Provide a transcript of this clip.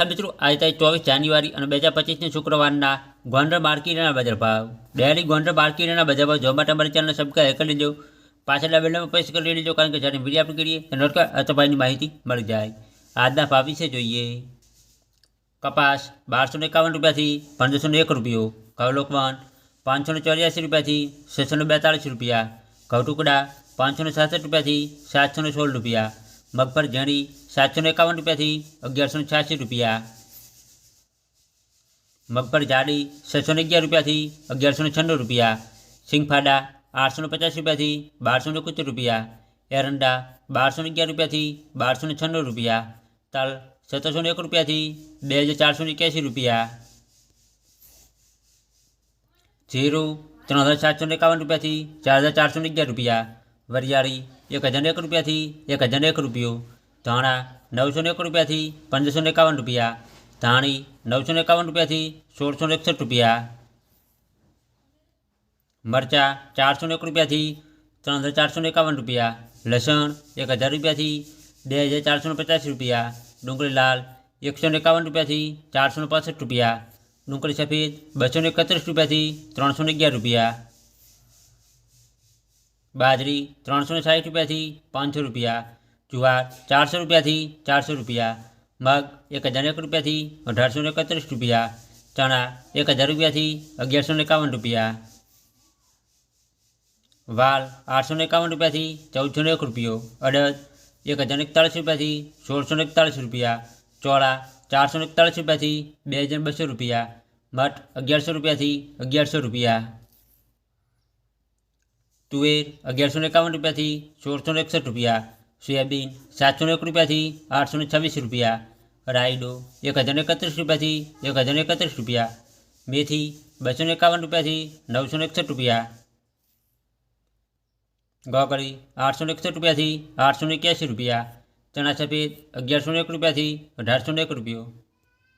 નમસ્કાર મિત્રો આજે તારીખ ચોવીસ જાન્યુઆરી અને બે હજાર પચીસની શુક્રવારના ગોંડલ માર્કેટના બજાર ભાવ ડેલી ગોંડલ માર્કેટના બજાર ભાવ જોવા માટે અમારી ચેનલ સબસ્ક્રાઈબ કરી લેજો પાછળ બેલમાં પ્રેસ કરી લેજો કારણ કે જ્યારે વિડીયો આપણે કરીએ તો નોટકાર અથભાઈની માહિતી મળી જાય આજના ભાવ વિશે જોઈએ કપાસ બારસો ને એકાવન રૂપિયાથી પંદરસો ને એક રૂપિયો ઘઉં લોકવન પાંચસો ને ચોર્યાસી રૂપિયાથી છસો ને બેતાળીસ રૂપિયા ઘઉં ટુકડા પાંચસો ને સાસઠ રૂપિયાથી સાતસો ને સોળ રૂપિયા મગફળ ઝીણી સાતસો ને એકાવન રૂપિયાથી અગિયારસો ને છ્યાસી રૂપિયા મગફળ જાડી છસો ને અગિયાર રૂપિયાથી અગિયારસો ને છન્નું રૂપિયા સિંગફાડા આઠસો ને પચાસ રૂપિયાથી બારસો ને એકોતેર રૂપિયા એરંડા બારસો ને અગિયાર રૂપિયાથી બારસો ને છન્નું રૂપિયા તલ સત્તરસો ને એક રૂપિયાથી બે હજાર ચારસો ને એક્યાસી રૂપિયા જીરું ત્રણ હજાર સાતસો ને એકાવન રૂપિયાથી ચાર હજાર ચારસો ને અગિયાર રૂપિયા વરિયાળી એક હજાર એક રૂપિયાથી એક હજાર એક રૂપિયો ધાણા નવસો ને એક રૂપિયાથી પંદરસો ને એકાવન રૂપિયા ધાણી નવસો ને એકાવન રૂપિયાથી સોળસો ને એકસઠ રૂપિયા મરચાં ચારસો ને એક રૂપિયાથી ત્રણ હજાર ચારસો ને એકાવન રૂપિયા લસણ એક હજાર રૂપિયાથી બે હજાર ચારસો ને પચાસ રૂપિયા ડુંગળી લાલ એકસો ને એકાવન રૂપિયાથી ચારસો ને પાસઠ રૂપિયા ડુંગળી સફેદ બસો ને એકત્રીસ રૂપિયાથી ત્રણસો ને અગિયાર રૂપિયા બાજરી ત્રણસો ને સાઠ રૂપિયાથી પાંચસો રૂપિયા, જુવાર ચારસો રૂપિયાથી ચારસો રૂપિયા, મગ એક હજાર એક રૂપિયાથી અઢારસો ને એકત્રીસ રૂપિયા, ચણા એક હજાર રૂપિયાથી અગિયારસો ને એકાવન રૂપિયા, વાલ આઠસો ને એકાવન રૂપિયાથી ચૌદસો ને એક રૂપિયો, અડદ એક હજાર એકતાળીસ રૂપિયાથી સોળસો ને એકતાળીસ રૂપિયા, ચોળા ચારસો ને એકતાળીસ રૂપિયાથી બે હજાર બસો રૂપિયા, મઠ અગિયારસો રૂપિયાથી અગિયારસો રૂપિયા તુવેર અગિયારસો ને એકાવન રૂપિયાથી સોળસો ને એકસઠ રૂપિયા સોયાબીન સાતસો ને એક રૂપિયાથી આઠસો ને છવ્વીસ રૂપિયા રાયડો એક હજાર ને એકત્રીસ રૂપિયાથી એક હજાર ને એકત્રીસ રૂપિયા મેથી બસો ને એકાવન રૂપિયાથી નવસો ને એકસઠ રૂપિયા ગોકળી આઠસો ને એકસઠ રૂપિયાથી આઠસો ને એક્યાસી રૂપિયા ચણા સફેદ અગિયારસો ને એક રૂપિયાથી અઢારસો ને એક રૂપિયો